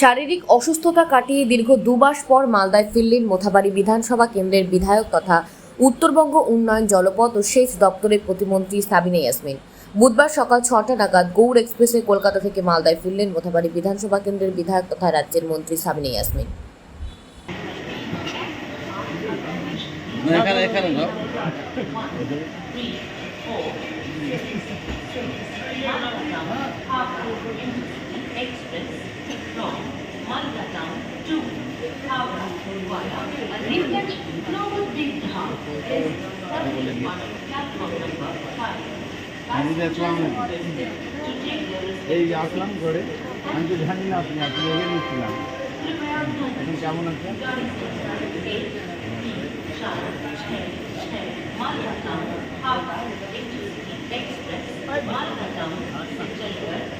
শারীরিক অসুস্থতা কাটিয়ে দীর্ঘ দুমাস পর মালদায় ফিরলেন মোথাবাড়ি বিধানসভা কেন্দ্রের বিধায়ক তথা উত্তরবঙ্গ উন্নয়ন জলপথ ও সেচ দপ্তরের প্রতিমন্ত্রী সাবিনা ইয়াসমিন। বুধবার সকাল ছটা নাগাদ গৌড় এক্সপ্রেসে কলকাতা থেকে মালদায় ফিরলেন মোথাবাড়ি বিধানসভা কেন্দ্রের বিধায়ক তথা রাজ্যের মন্ত্রী সাবিনা ইয়াসমিন। এখানে এখানে from Malgatown to Howrah via Alimpet Novodibdha is currently on platform number 5. এই আসলাম ঘরে আমি তো জানি না আপনি আপনি এগিয়ে নিচ্ছিলাম এখন কেমন আছেন Malda town Howrah express Malda town Chandigarh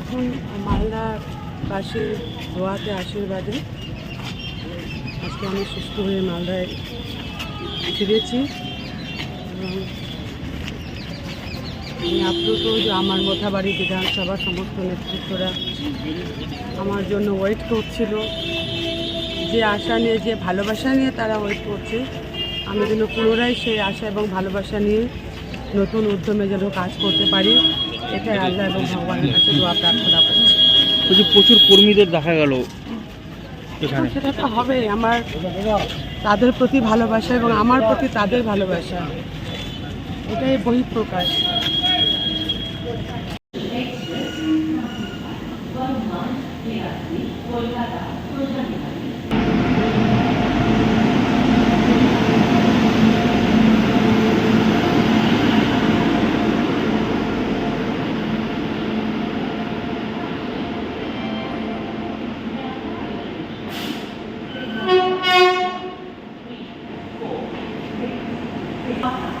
এখন মালদা পাশে ধোয়াতে আশীর্বাদে আজকে আমি সুস্থ হয়ে মালদায় ফিরেছি। এবং আমি আপ্লুত যে আমার মোথাবাড়ি বিধানসভা সমস্ত নেতৃত্বরা আমার জন্য ওয়েট করছিল। যে আশা নিয়ে, যে ভালোবাসা নিয়ে তারা ওয়েট করছে, আমি যেন পুনরায় সেই আশা এবং ভালোবাসা নিয়ে নতুন উদ্যমে যেন কাজ করতে পারি। এটাই আল্লাহ এবং ভগবানের কাছে দোয়া প্রার্থনা করছি। বলছি প্রচুর কর্মীদের দেখা গেল এখানে। সেটা তো হবে আমার তাদের প্রতি ভালোবাসা এবং আমার প্রতি তাদের ভালোবাসা। এটাই বহিঃপ্রকাশ। জয় Gracias.